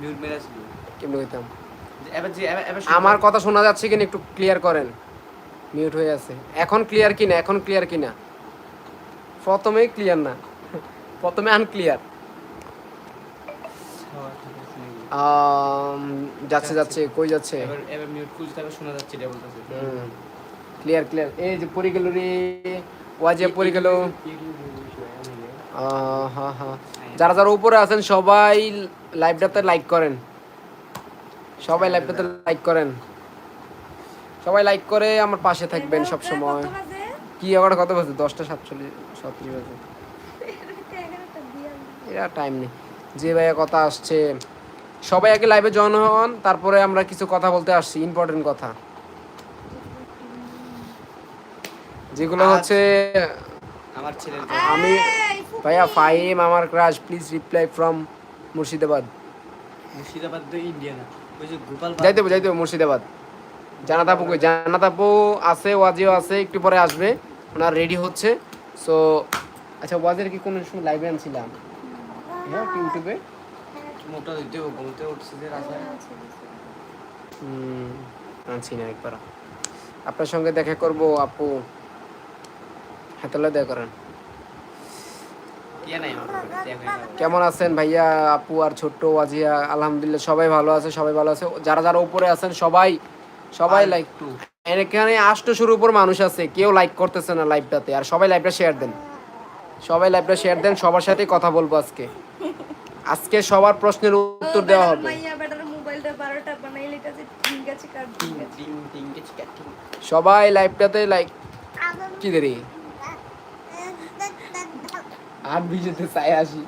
Mute মেরে ছিল কেমনে হইতাম এবার যে এবার এবার আমার কথা শোনা যাচ্ছে কিনা একটু ক্লিয়ার করেন মিউট হয়ে আছে এখন ক্লিয়ার কিনা এখন ক্লিয়ার কিনা প্রথমেই ক্লিয়ার না প্রথমে আনক্লিয়ার যাচ্ছে যাচ্ছে কই যাচ্ছে এবার এবার মিউট খুলতে এবার শোনা যাচ্ছে এটা বলতেছে ক্লিয়ার ক্লিয়ার এই যে পড়ে গেল রে ওয়াজে পড়ে গেল হ্যাঁ হ্যাঁ যারা যারা উপরে আছেন সবাই লাইভটাতে লাইক করেন। সবাই লাইভটাতে লাইক করেন। সবাই লাইক করে আমার পাশে থাকবেন সব সময় কি আবার কত বাজে? দশটা সাতচল্লিশ সাতচল্লিশ বাজে। এটা টাইম নেই। যে ভাইয়া কথা আসছে সবাই আগে লাইভে জয়েন হন তারপরে আমরা কিছু কথা বলতে আসছি ইম্পর্টেন্ট কথা। যেগুলো হচ্ছে আমার ছেলে আমি ভাইয়া ফাইম আমার crush please reply from Murshidabad. Murshidabad তো ইন্ডিয়া না ওই যে গোপাল যাইতে যাইতে মুর্শিদাবাদ। জানাত আপু জানাত আপু আছে ওয়াজিও আছে একটু পরে আসবে। ওনার রেডি হচ্ছে। সো আচ্ছা ওয়াজের কি কোনো সময় লাইভে আনছিলাম? হ্যাঁ ইউটিউবে? মোটা দিতে ঘুমতে উঠছে যে রাস্তায়। হুম, আনছি না একবার আপনার সঙ্গে দেখা করব আপু। তাহলে দেখা করেন। কেমন আছেন ভাইয়া আপু আর ছোট্ট ওয়াজিয়া? আলহামদুলিল্লাহ সবাই ভালো আছে সবাই ভালো আছে। যারা যারা উপরে আছেন সবাই সবাই লাইক টু এখানে আষ্টশোর উপর মানুষ আছে কেউ লাইক করতেছে না লাইভটাতে আর সবাই লাইভটা শেয়ার দেন। সবাই লাইভটা শেয়ার দেন সবার সাথে কথা বলব আজকে। আজকে সবার প্রশ্নের উত্তর দেওয়া হবে। সবাই লাইভটাতে লাইক কি দেরি? আর ভিজেতে চাই আসি।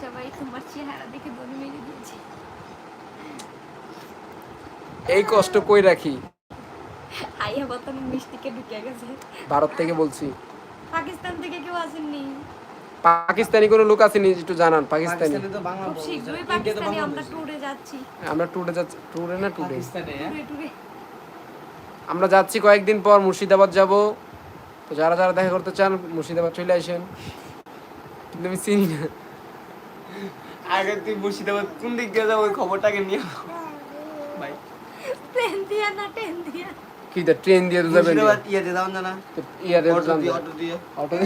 সবাই তোমার চেহারা দেখে দড়ি মেরে দিয়েছে। এই কষ্ট কই রাখি? আইয়া বর্তমান মিষ্টিকে ঢুকে গেছে। ভারত থেকে বলছি। পাকিস্তান থেকে কেউ আসেননি। পাকিস্তানি কোনো লোক আসেনি একটু জানান পাকিস্তানি। খুব শীঘ্রই আমরা। ট্যুরে যাচ্ছি। আমরা ট্যুরে যাচ্ছি ট্যুরে না ট্যুরে হ্যাঁ? ট্যুরে আমরা যাচ্ছি কয়েকদিন পর মুর্শিদাবাদ যাব। তো যারা যারা দেখা করতে চান মুর্শিদাবাদ চলে আসেন। কিন্তু আমি চিনি না। আগে তুই মুর্শিদাবাদ কোন দিক দিয়ে যাব ওই খবরটাকে নিয়ে ভাই ট্রেন দিয়া না ট্রেন দিয়া? কি দা ট্রেন দিয়ে তো যাবেন মুর্শিদাবাদ ইয়েতে যাও না অটো দিয়ে অটো দিয়ে। অটো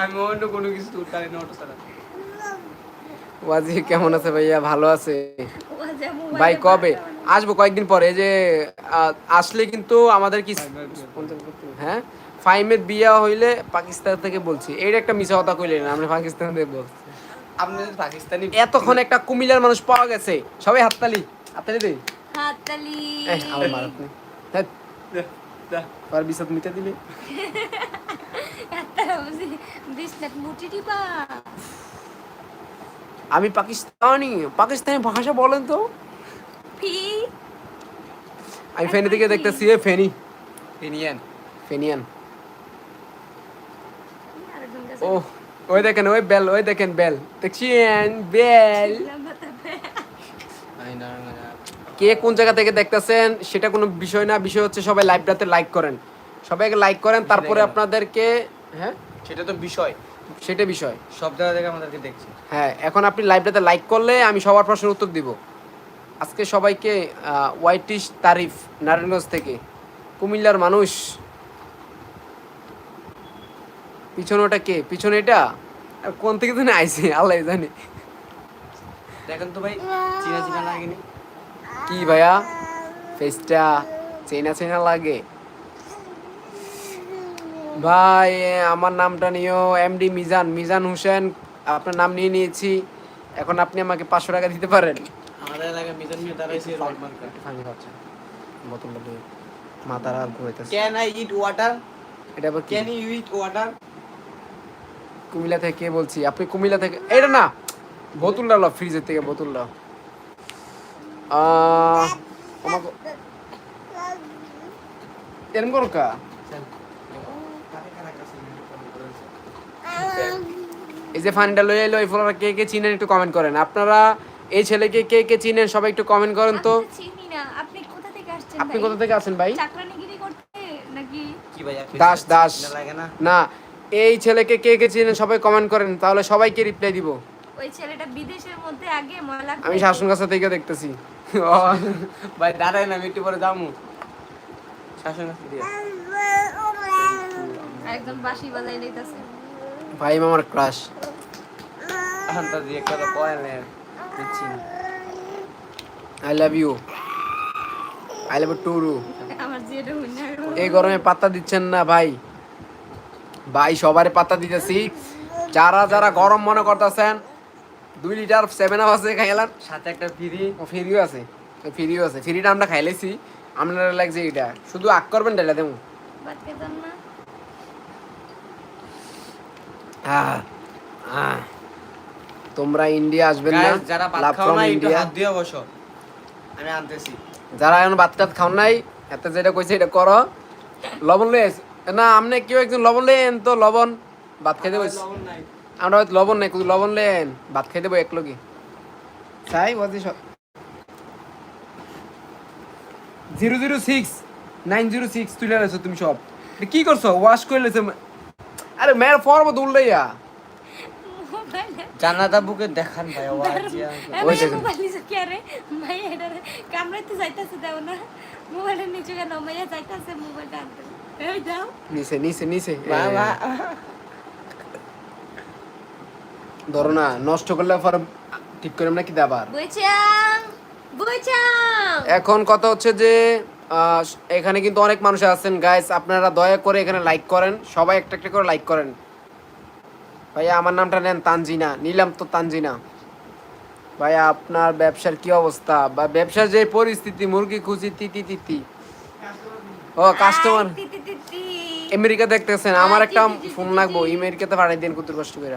আমি অন্য কোনো কিছু উঠাই না অটো ছাড়া। ওয়াজি কেমন আছে ভাইয়া? ভালো আছে? ভাই কবে? আসব কয়েকদিন পরে এই যে আসলে কিন্তু আমাদের কি হ্যাঁ? ফাইমের বিয়া হইলে পাকিস্তান থেকে বলছি। এইটা একটা মিশা কথা কইলেন আমরা পাকিস্তান থেকে বলছি। আপনি যদি পাকিস্তানি এতক্ষণ একটা কুমিল্লার মানুষ পাওয়া গেছে। সবাই হাততালি হাততালি দে। হাততালি। আমার মার আপনি। আর মিটা দিলে আমি পাকিস্তানি পাকিস্তানি ভাষা বলেন তো। ফি। আমি ফেনি থেকে দেখতেছি এ ফেনি। ফিনিয়ান। ফেনিয়ান। ও ওই দেখেন ওই বেল ওই দেখেন বেল। দেখছেন বেল। কে কোন জায়গা থেকে দেখতেছেন সেটা কোনো বিষয় না। বিষয় হচ্ছে সবাই লাইভটাতে লাইক করেন। সবাইকে লাইক করেন তারপরে আপনাদেরকে হ্যাঁ? সেটা তো বিষয়। সেটা বিষয়। সব জায়গা থেকে আমাদেরকে দেখছে। হ্যাঁ এখন আপনি লাইভটাতে লাইক করলে আমি সবার প্রশ্নের উত্তর দিব। আজকে সবাইকে হোয়াইটিশ তারিফ নারায়ণগঞ্জ থেকে। কুমিল্লার মানুষ। পিছনে ওটা কে? পিছনে এটা আর কোন থেকে জানি আইছে? আল্লাহ জানে। দেখেন তো ভাই চিনা চিনা লাগেনি। কি ভাইয়া? ফেসটা চেনা চেনা লাগে। ভাই আমার নামটা নিও এমডি মিজান। মিজান হোসেন আপনার নাম নিয়ে নিয়েছি। এখন আপনি আমাকে পাঁচশো টাকা দিতে পারেন। আমাদের এলাকায় মিজান মিয়া দাঁড়াইছে রড মার্কা ফানি খাচ্ছে বোতল মাথার আর ঘুরাইতেছে ক্যান আই ইট ওয়াটার এটা can you eat water Comilla থেকে কে বলছি? আপনি কুমিল্লা থেকে এটা না বোতলটা লো ফ্রিজের থেকে বোতলটা আহ, আমাকে এরম করো কা। এই যে ফানিটা লই এলো এই ফলোরা কে কে চিনেন একটু কমেন্ট করেন। আপনারা এই ছেলেকে কে কে চিনেন সবাই একটু কমেন্ট করেন তো। চিনি না। আপনি কোথা থেকে আসছেন আপনি ভাই? কোথা থেকে আছেন ভাই? চাকরানিগিরি করতে নাকি? কি ভাই দাস, দাস। না? না এই ছেলেকে কে কে চিনেন সবাই কমেন্ট করেন তাহলে সবাইকে রিপ্লাই দিব। ওই ছেলেটা বিদেশের মধ্যে আগে ময়লা আমি শাসন কাছে থেকে দেখতেছি। ভাই দাঁড়াই না আমি একটু পরে যাব। শাসন কাছে দিয়ে একদম বাঁশি বাজাই লইতাছে ভাই আমার ক্রাশ এখন তো দিয়ে কথা কয় না বুঝছি I love you I love true আমার জিয়েটা এই গরমে পাত্তা দিচ্ছেন না ভাই। ভাই সবারে পাত্তা দিতেছি। যারা যারা গরম মনে করতেছেন দুই লিটার সেভেন আপ আছে খাইলাম। সাথে একটা ফ্রি ও ফ্রিও আছে। ফ্রিও আছে। ফ্রিটা আমরা খাইলেছি। আপনারা লাগছে এটা শুধু আগ করবেন ডাইলা দেবো। তোমরা ইন্ডিয়া আসবেন না। যারা ভাত লাভ খাও না একটু ইন্ডিয়া হাত দিয়ে বসো। আমি আনতেছি। যারা এখন ভাত টাত খাও নাই এত যেটা কইছে এটা করো। লবণ আইস- না আপনি কেউ একজন লবণ লেন তো লবণ। ভাত খাইতে বস লবণ নাই। আমরা হয়তো লবণ নেই কিন্তু লবণ লেন? ভাত খাই দেবো এক লগে চাই বলছি zero zero six nine zero six তুলে রেছো তুমি সব। কি করছ? ওয়াশ করে লেছো আরে মেয়ের ফর্ম তো উল্টাইয়া। মোবাইলে জানাতা বুকে দেখান ভাই। ওই দেখুন। মোবাইল নিচে কে রে? মাই কামড়াইতে যাইতাছে দাও না। মোবাইলের নিচে কেন? মাইয়া যাইতাছে মোবাইলটা আনতে। এই দাও নিচে নিচে নিচে বাবা ধরো না নষ্ট করলে পরে ঠিক করে কি দেবার এখন কথা হচ্ছে যে এখানে কিন্তু অনেক মানুষ আছেন। গাইস আপনারা দয়া করে এখানে লাইক করেন। সবাই একটা একটা করে লাইক করেন। ভাইয়া আমার নামটা নেন তানজিনা। নিলাম তো তানজিনা। ভাইয়া আপনার ব্যবসার কি অবস্থা? বা ব্যবসার যে পরিস্থিতি মুরগি খুঁজি তিতি তিতি। ও কাস্টমার। আমেরিকা দেখতেছেন আমার একটা জি, ফোন লাগবো আমেরিকাতে পাঠাই দিন কুতুর কষ্ট করে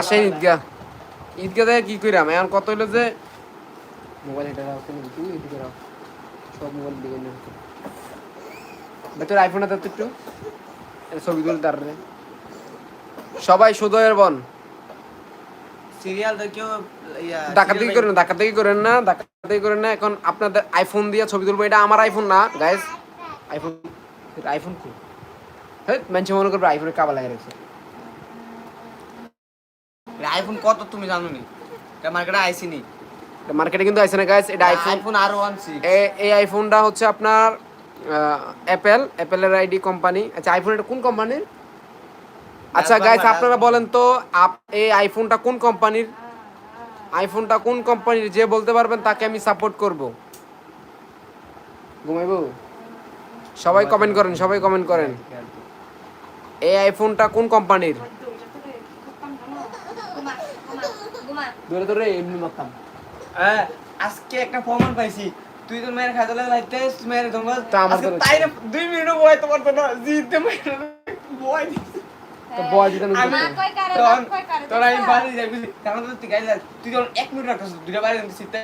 আসেন ঈদগা ঈদগা দেখে কি কইরাম? এখন কত হইল যে মোবাইল এটা রাখতে এদিকে রাখ সব মোবাইল দিকে আছে একটু। ছবি তুলে তার সবাই সুদয়ের বন। সিরিয়াল দেখিও ইয়া ডাকাতি করেন না ডাকাতি করেন না ডাকাতি করেন না। এখন আপনাদের আইফোন দিয়ে ছবি তুলবো এটা আমার আইফোন না গাইস আইফোন আইফোন কি? হ্যাঁ মানুষ মনে করবে আইফোনের কাবা লাগে রেখেছে। আইফোন কত তুমি জানো নি। এটা মার্কেটে আইসিনি মার্কেটে কিন্তু আছে না গাইস এটা আইফোন আইফোন আর ওয়ান এই আইফোনটা হচ্ছে আপনার অ্যাপেল অ্যাপেলের আইডি কোম্পানি আচ্ছা আইফোন এটা কোন কোম্পানির আচ্ছা গাইস আপনারা বলেন তো এই আইফোনটা কোন কোম্পানির আইফোনটা কোন কোম্পানির যে বলতে পারবেন তাকে আমি সাপোর্ট করব। ঘুমাইবো? সবাই কমেন্ট করেন সবাই কমেন্ট করেন। এই আইফোনটা কোন কোম্পানির। ধরে ধরে এমনি মারতাম। হ্যাঁ, আজকে একটা প্রমাণ পাইছি। তুই তো মেয়ের খাইতে লাইতে মেয়ের তোমার আজকে তাই না দুই মেয়ের বয় দিছে। তো বয় না মা কয় কারে, তখন বাপ কয় কারে, তোর আমি বাড়ি তো তুই গাইলে তুই যখন এক মিনিট রাখছিস দুইটা বাইরে সিটে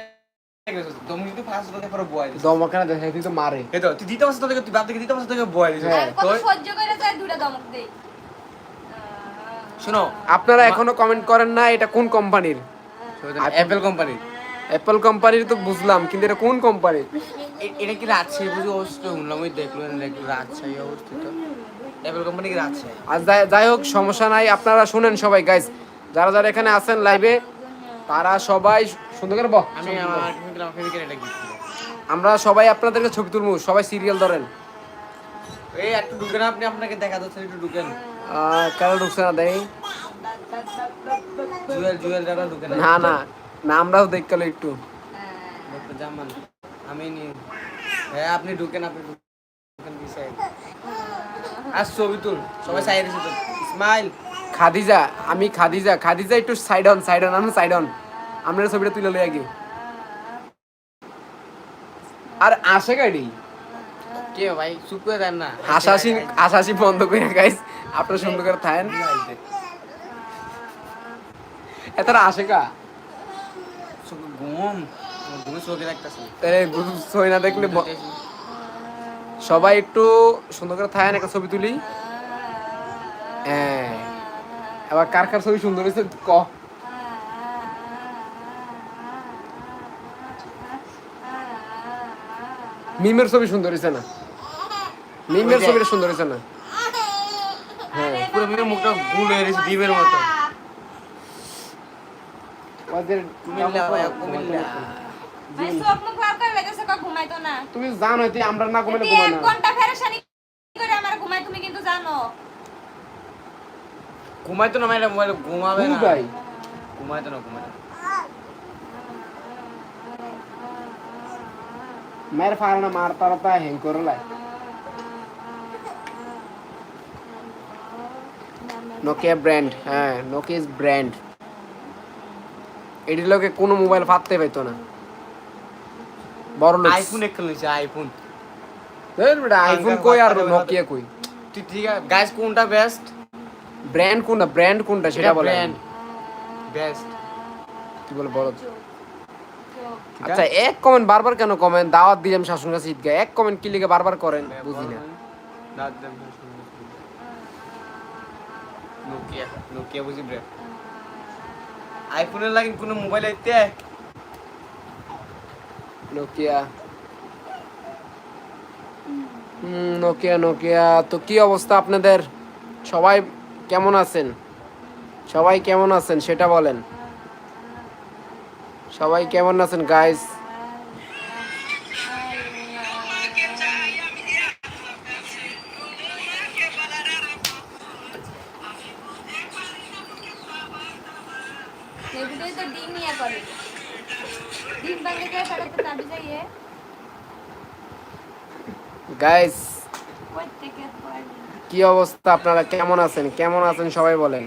মারে এই তো তুই দিতে পারছিস তোকে তুই বাপ থেকে দিতে পারছিস তোকে বয় হ্যাঁ। কত সহ্য করে যায় দুটা দমক দেই। শোনো আপনারা এখনও কমেন্ট করেন না এটা কোন কোম্পানির অ্যাপেল কোম্পানি অ্যাপল কোম্পানির তো বুঝলাম কিন্তু এটা কোন কোম্পানির এটা কি রাজশাহী বুঝি অবস্থিত? শুনলাম ওই দেখল দেখল রাজশাহী অবস্থিত। অ্যাপেল কোম্পানি কি রাজশাহী? আর যাই- হোক সমস্যা নাই আপনারা শুনেন সবাই গাইজ যারা যারা এখানে আছেন লাইভে তারা সবাই সুন্দর করে। আমি আমার ফেমিকের এটা গিফট আমরা সবাই আপনাদেরকে ছবি তুলবো সবাই সিরিয়াল ধরেন। এই একটু ঢুকেন আপনি আপনাকে দেখা যাচ্ছে একটু ঢুকেন। কেন ঢুকছে না দেয় জুয়েল জুয়েল দাদা ঢুকেন না না না আমরাও দেখতে একটু। ডক্টর জামান আমি নি। হ্যাঁ আপনি ঢুকেন আপনি ঢুকেন বিষয় আর ছবি তুল সবাই সাইড এসে স্মাইল। খাদিজা আমি খাদিজা খাদিজা একটু সাইড অন সাইড অন আমরা সাইড অন আমরা ছবিটা তুলে লই আগে। আর আসে গাড়ি? কে ভাই? চুপ করে দেন না। হাসাহাসি হাসাহাসি বন্ধ করে গাইস আপনারা সুন্দর করে থাকেন। এতটা আসে কা? ঘুম। ঘুমে চোখে তাহলে ছবি না দেখলে সবাই একটু সুন্দর করে থাকেন একটা ছবি তুলি। হ্যাঁ এবার কার কার ছবি সুন্দর হয়েছে? ক। মিমের ছবি সুন্দর হয়েছে না? মিমের ছবিটা সুন্দর হয়েছে না? হ্যাঁ পুরো মুখটা গুল হয়ে গেছে ডিমের মতো। ওদের কুমিল্লা ভাই কুমিল্লা তুমি জানো তুই আমরা না তুই না। ঘণ্টা ফেরেশানি করে আমার ঘুমাই তুমি কিন্তু জানো। ঘুমাইতো না মাইরা মোবাইল ঘুমাবে না। না ঘুমাইতো তারা তা হেং করে লাই নোকিয়া ব্র্যান্ড হ্যাঁ নোকিয়া ব্র্যান্ড এটির লোকে কোনো মোবাইল ফাটতে পাইতো না বড় লোক আইফোন একটা নিয়েছে আইফোন বেটা আইফোন কই আর নোকিয়া কই তুই ঠিক আছে গাইস কোনটা বেস্ট ব্র্যান্ড কোনটা ব্র্যান্ড কোনটা সেটা বলে ব্র্যান্ড বেস্ট তুই বলে বড় আচ্ছা এক কমেন্ট বারবার কেন কমেন্ট দাওয়াত দিলাম শাসন কাছে এক কমেন্ট কি লিখে বারবার করেন? বুঝি না। নোকিয়া নোকিয়া বুঝি ব্র্যান্ড। আইফোনের লাগে কোনো মোবাইল আইতে? নোকিয়া। Hmm Nokia Nokia. তো কি অবস্থা আপনাদের? সবাই কেমন আছেন? সবাই কেমন আছেন? সেটা বলেন। সবাই কেমন আছেন গাইস গাইস কি অবস্থা আপনারা? কেমন আছেন? কেমন আছেন? সবাই বলেন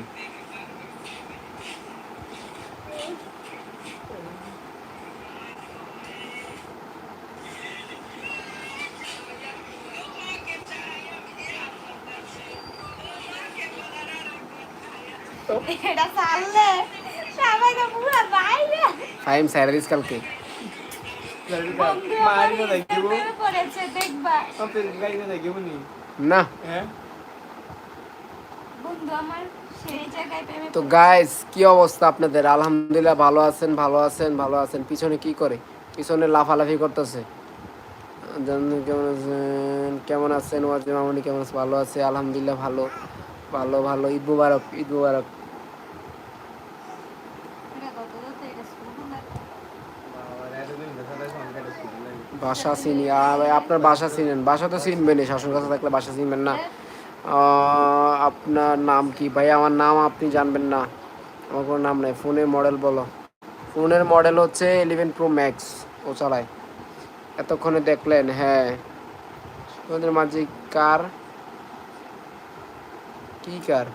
এটা চাললে সবাই তো পুরো বাইরে ফাইম স্যালারিস কালকে। না। তো গাইস কি অবস্থা আপনাদের? আলহামদুলিল্লাহ ভালো আছেন ভালো আছেন ভালো আছেন। পিছনে কি করে? পিছনে লাফালাফি করতেছে। কেমন আছেন? কেমন আছেন? ওয়াজি মামনি কেমন আছে? ভালো আছে? আলহামদুলিল্লাহ ভালো। ভালো ভালো। ঈদ মুবারক ঈদ মুবারক এটা কত কত এটা শুরু না বাসা চিনি, আর আপনার বাসা চিনেন? বাসা তো চিনবেন শাসন কাছে থাকলে বাসা চিনবেন না। আপনার নাম কি? ভাই, আমার নাম আপনি জানবেন না। আমার কোনো নাম নেই। ফোনের মডেল বলো। ফোনের মডেল হচ্ছে ইলেভেন প্রো ম্যাক্স ও চালায়। এতক্ষণে দেখলেন হ্যাঁ। তোমাদের মাঝে কার? কি কার?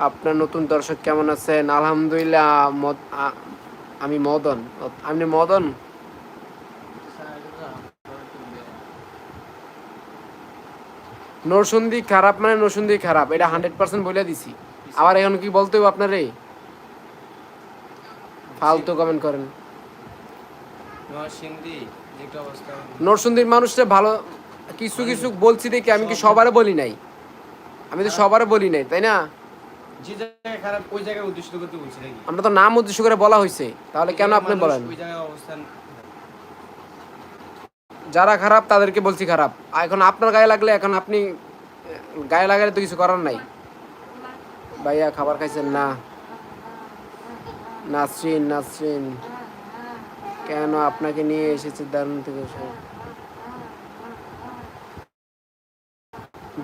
আপনার নতুন দর্শক কেমন আছেন? আলহামদুলিল্লাহ মদ- আমি মদন। আপনি মদন? নরসুন্দি খারাপ মানে নরসুন্দি খারাপ এটা হান্ড্রেড পার্সেন্ট বলে দিছি। আবার এখন কি বলতে হবে আপনারে? ফালতু কমেন্ট করেন। নরসুন্দির মানুষটা ভালো কিছু কিছু বলছি দেখি আমি কি সবার বলি নাই? আমি তো সবার বলি নাই তাই না? যে জায়গায় খারাপ ওই জায়গায় উদ্দেশ্য করতে বলছি নাকি? আমরা তো নাম উদ্দেশ্য করে বলা হয়েছে তাহলে কেন আপনি বলেন? ওই জায়গায় অবস্থান যারা খারাপ তাদেরকে বলছি খারাপ। এখন আপনার গায়ে লাগলে এখন আপনি গায়ে লাগালে তো কিছু করার নাই। ভাইয়া খাবার খাইছেন? না। নাসরিন নাসরিন। কেন আপনাকে নিয়ে এসেছে দারুণ থেকে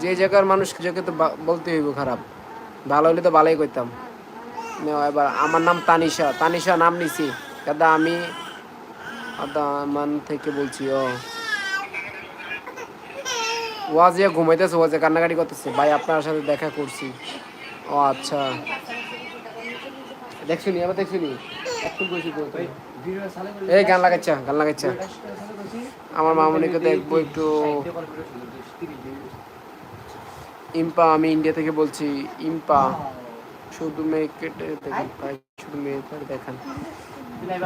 যে জায়গার মানুষ যাকে তো বলতে হইব খারাপ। ভালো হলে তো ভালোই করতাম এবার আমার নাম তানিশা। তানিশা নাম নিছি। দাদা আমি আদামান থেকে বলছি, ও। ওয়াজিয়া ঘুমাইতেছে ওয়াজিয়া কান্নাকাটি করতেছে। ভাই, আপনার সাথে দেখা করছি। ও আচ্ছা। দেখছ নি? আবার দেখছ নি? এই, গান লাগাচ্ছা গান লাগাচ্ছা আমার মামনিকে দেখব একটু। ইম্পা আমি ইন্ডিয়া থেকে বলছি ইম্পা শুধু মেয়ে কেটে দেখেন ভাই শুধু মেয়ে দেখান।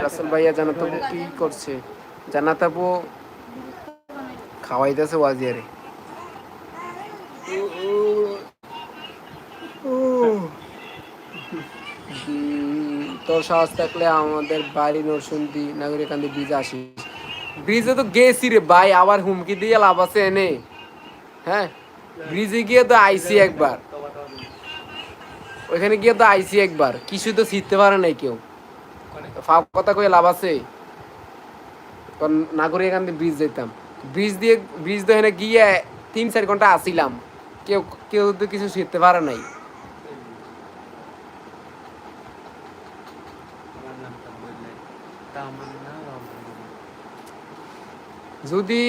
রাসেল ভাইয়া জানাত আপু কি করছে? জানাত আপু খাওয়াইতেছে ওয়াজিয়ারে। উম, তোর সাহস থাকলে আমাদের বাড়ি নরসুন্দি নাগরিকান্দি বীজ আসিস। ব্রিজে তো গেছি রে ভাই আবার হুমকি দিয়ে লাভ আছে এনে। হ্যাঁ? ব্রিজে গিয়ে তো আইসি একবার। ওইখানে গিয়ে তো আইসি একবার। কিছু তো শিখতে পারে নাই কেউ। ফাপ কথা কয়ে লাভ আছে। কারণ না করে এখান থেকে ব্রিজ যেতাম। ব্রিজ দিয়ে ব্রিজ দিয়ে এখানে গিয়ে তিন চার ঘণ্টা আসিলাম। কেউ কেউ তো কিছু শিখতে পারে নাই। যদি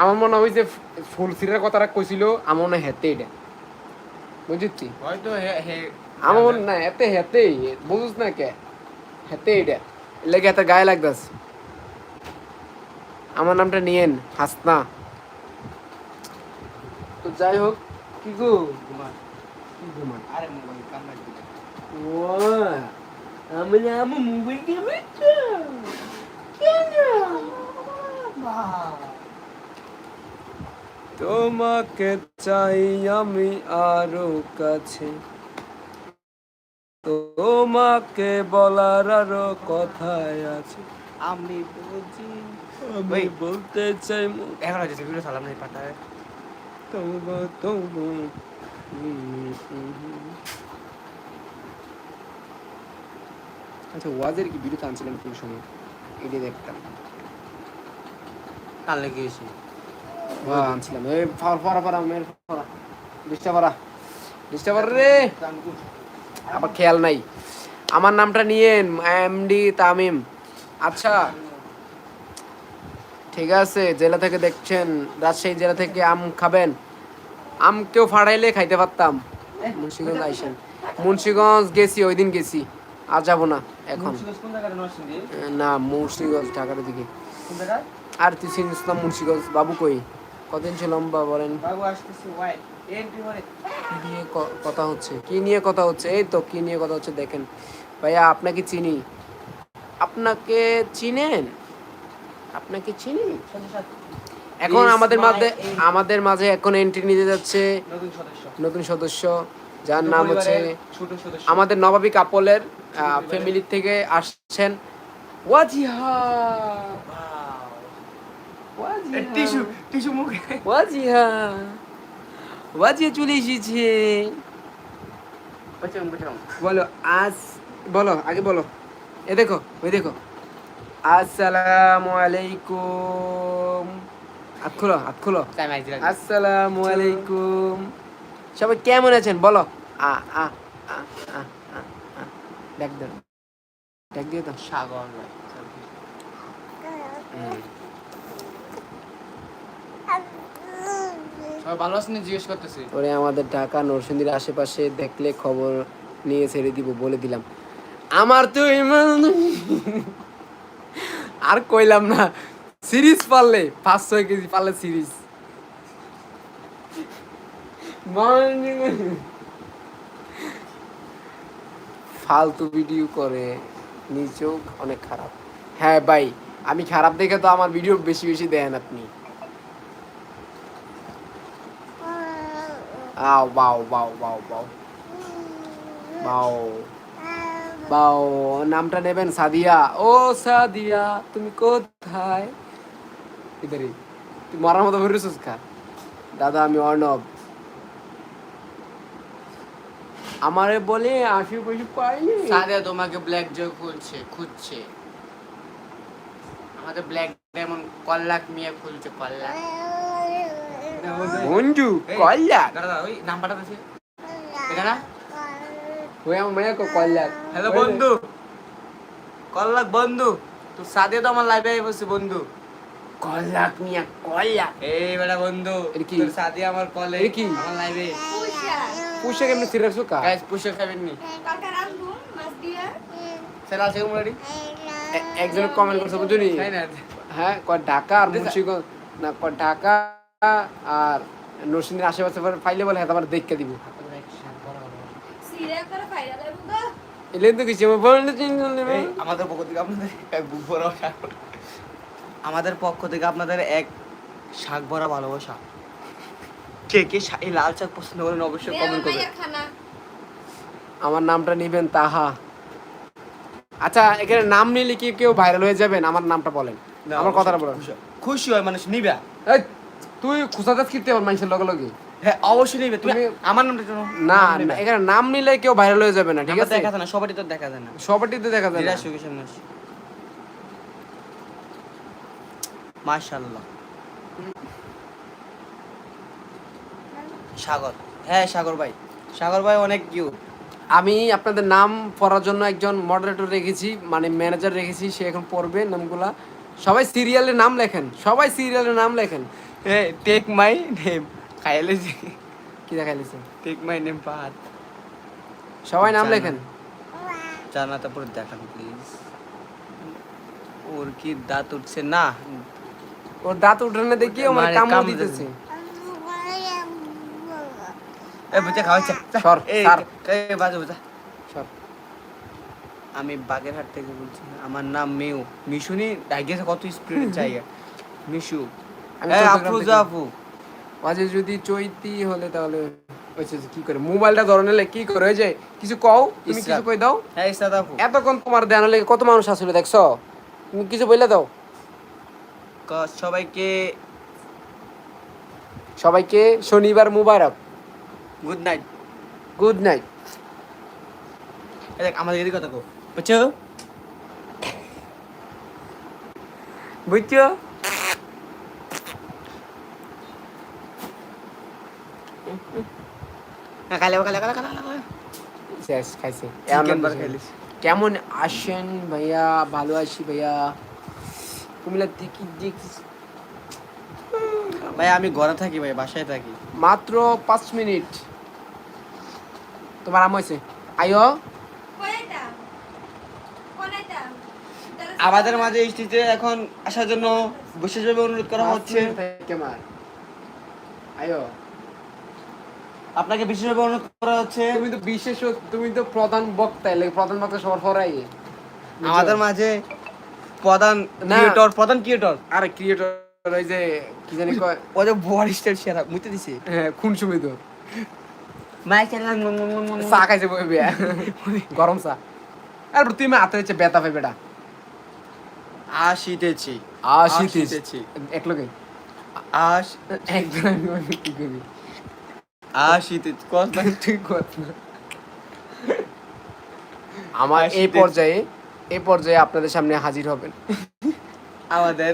আমার মনে হয় যে ফুল সিরের কথাটা কইছিল আমার মনে হেতে এটা বুঝছি হয়তো হে হে আমার মনে না হেতে হেতে বুঝুস না কে? হেতে এটা লেগে এত গায়ে লাগতাস আমার নামটা নিয়েন হাসনা। তো যাই হোক কি গো? ঘুমান কি ঘুমান আরে মোবাইল কামড়া দিলে। ও আমি আমার মোবাইল গেমে তোমাকে চাই আমি আরও কাছে। তোমাকে বলার আরও কথায় আছে। আমি বুঝি। আমি বলতে চাই এখন হচ্ছে ভিডিও সালাম নেই পাঠায় তবু তবু আচ্ছা ওয়াজের কি ভিডিও আনছিলেন কোন সময়? এটা দেখতাম। কাল লেগে গেছি আনছিলাম। এই ফার ফারা ফারা মের ফারা ডিস্টার্ব ফারা ডিস্টার্ব রে। আবার খেয়াল নাই। আমার নামটা নিয়েন এমডি তামিম। আচ্ছা ঠিক আছে জেলা থেকে দেখছেন রাজশাহী জেলা থেকে আম খাবেন। আম কেউ ফাড়াইলে খাইতে পারতাম। মুন্সিগঞ্জ আইসেন। মুন্সিগঞ্জ গেছি ওই দিন গেছি। আর যাব না এখন। না মুন্সিগঞ্জ ঢাকার দিকে। আর তুই চিনিস না মুন্সিগঞ্জ? বাবু কই? কদিন ছিল লম্বা বলেন। বাবু আসতেছি ওয়াই এন্ট্রি করে কি নিয়ে কথা হচ্ছে? কি নিয়ে কথা হচ্ছে? এই তো কি নিয়ে কথা হচ্ছে দেখেন। ভাইয়া আপনাকে চিনি? আপনাকে চিনেন? আপনাকে চিনি? এখন আমাদের মাঝে আমাদের মাঝে এখন এন্ট্রি নিতে যাচ্ছে নতুন সদস্য। নতুন সদস্য যার নাম হচ্ছে আমাদের নবাবী কাপলের ফ্যামিলি থেকে আসছেন। ওয়াজিহা! ওয়াজিহা টিস্যু টিস্যু মুখে ওয়াজিহা ওয়াজিহা চলে এসেছে বচাম বচাম বলো আজ বলো আগে বলো এ দেখো ওই দেখো আসসালামু আলাইকুম হাত খুলো হাত খুলো আসসালামু আলাইকুম সবাই কেমন আছেন? বলো। আ আ আ আ আ আ ডাক দাও ডাক দিয়ে দাও সাগর ভালো আছেন জিজ্ঞেস করতেছি। ওরে আমাদের ঢাকা আশেপাশে দেখলে খবর নিয়ে ছেড়ে দিব, বলে দিলাম। আমার তো আর কইলাম না, সিরিজ পারলে, পাঁচ ছয় কেজি পারলে সিরিজ। ফালতু ভিডিও করে নিজেও অনেক খারাপ। হ্যাঁ ভাই, আমি খারাপ দেখে তো আমার ভিডিও বেশি বেশি দেন আপনি। আও বাও বাও বাও বাও বাও বাও নামটা নেবেন সাদিয়া। ও সাদিয়া, তুমি কোথায়? ইদারি, তুই মরার মতো বেরোছিস খা দাদা, আমি অর্ণব। আমারে বলে আশি পয়সা পাইনি। সাদিয়া তোমাকে ব্ল্যাক জয় খুলছে, খুঁজছে। আমাদের ব্ল্যাক ডায়মন্ড কল্লাক মিয়া খুলছে, কল্লাক। বন্ধু দাঁড়া ওই নাম্বারটা দিছে এটা না ওই আমার মায়া কো কল্যাক হ্যালো বন্ধু। কল্লাক বন্ধু। তো সাদিয়া তো আমার লাইভে বসে বন্ধু। কল্যাক মিয়া কল্যাক এই বেটা বন্ধু তোর সাদিয়া আমার কলে কি? আমার লাইভে পুষে। কেমনে সিরিয়াস কা? গাইস পুষে খাবেন নি? কালকে রান্ধবো মাছ দিয়া। সেরা আছে মুরারি একজন কমেন্ট করছে বুঝলি? হ্যাঁ ক ঢাকা আর মুন্সিগঞ্জ না ক ঢাকা আর নরসিংদীর আশেপাশে ফাইলে বলে হ্যাঁ তোমার দেখতে দিব। তো কিছু আমাদের পক্ষ থেকে আপনাদের এক বুক ভরা শাক। আমাদের পক্ষ থেকে আপনাদের এক শাক ভরা ভালোবাসা। কে কে শা- এই লাল শাক পছন্দ করেন অবশ্যই কমেন্ট করবেন। আমার নামটা নিবেন তাহা। আচ্ছা এখানে নাম নিলে কি কেউ ভাইরাল হয়ে যাবেন? আমার নামটা বলেন। আমার কথাটা বলেন। খুশি হয়। মানুষ নিবে। এই তুই খুসাদাস কিনতে পার মানুষের লগে লগে হ্যাঁ অবশ্যই নিবে। তুমি আমার নামটা জানো না না, এখানে নাম নিলে কেউ ভাইরাল হয়ে যাবে না ঠিক আছে? দেখা যায় না সবারই তো দেখা যায় না। সবারটিতে দেখা যায় না। মাশাআল্লাহ। সাগর। হ্যাঁ সাগর ভাই। সাগর ভাই অনেক কিউট আমি আপনাদের নাম পড়ার জন্য একজন মডারেটর রেখেছি মানে ম্যানেজার রেখেছি সে এখন পড়বে নামগুলা। সবাই সিরিয়ালের নাম লেখেন সবাই সিরিয়ালের নাম লেখেন। এ টেক মাই নেম খাইলে কি দেখাইছে টেক মাই নেম পাহাড় সবাই নাম জানা। লেখেন। জানাটা পুরো দেখান প্লিজ ওর কি দাঁত উঠছে? না। ওর দাঁত উঠানে দেখি আমার কামড় কামড় দিতেছে। এ বুঝে খাওয়াচ্ছে সর, এই সর। এ বাজে বুঝা। সব আমি বাগেরহাট থেকে বলছি আমার নাম মেউ। মিশুনি ডাইগেছে কত স্পিড জায়গা মিশু। আমি আফরোজা আপু মাঝে যদি চৈতি হলে তাহলে কি করে? মোবাইলটা কি করে? যে কিছু কও তুমি কিছু কই দাও। হ্যাঁ আপু এতক্ষণ তোমার দেন কত মানুষ আসলে দেখছ? তুমি কিছু বললে দাও। সবাইকে সবাইকে শনিবার মুবারক। Good night. Good night. দেখ আমাদের এদিকে কথা কো বুঝছ? বুঝছ? কালে কালে কালে কালে কালে। শেষ খাইছে। চিকেন খাইলিস। কেমন আসেন ভাইয়া? ভালো আছি ভাইয়া? কুমিল্লা দেখি দেখি। ভাই আমি ঘরে থাকি ভাই বাসায় থাকি। মাত্র পাঁচ মিনিট। তোমার আম হয়েছে আয়ো? আমাদের মাঝে স্টিতে এখন আসার জন্য বিশেষভাবে অনুরোধ করা হচ্ছে। আয়ো? আপনাকে বিশেষভাবে অনুরোধ করা হচ্ছে তুমি তো বিশেষ তুমি তো প্রধান বক্তা এলে প্রধান বক্তা সবার ফরাই আমাদের মাঝে প্রধান ক্রিয়েটর প্রধান ক্রিয়েটর আরে ক্রিয়েটর ওই যে কি জানি কয় ও যে বডি মুইতে দিছে? হ্যাঁ খুন সুমিত চা খাইছে বই গরম চা। আর তুই মা হাতে হচ্ছে বেতা পাই বেটা আসিতেছি আসিতেছি এক লোকে আস বলি, কি করবি আসিতেছি কস না তুই না। আমার এই পর্যায়ে এই পর্যায়ে আপনাদের সামনে হাজির হবেন আমাদের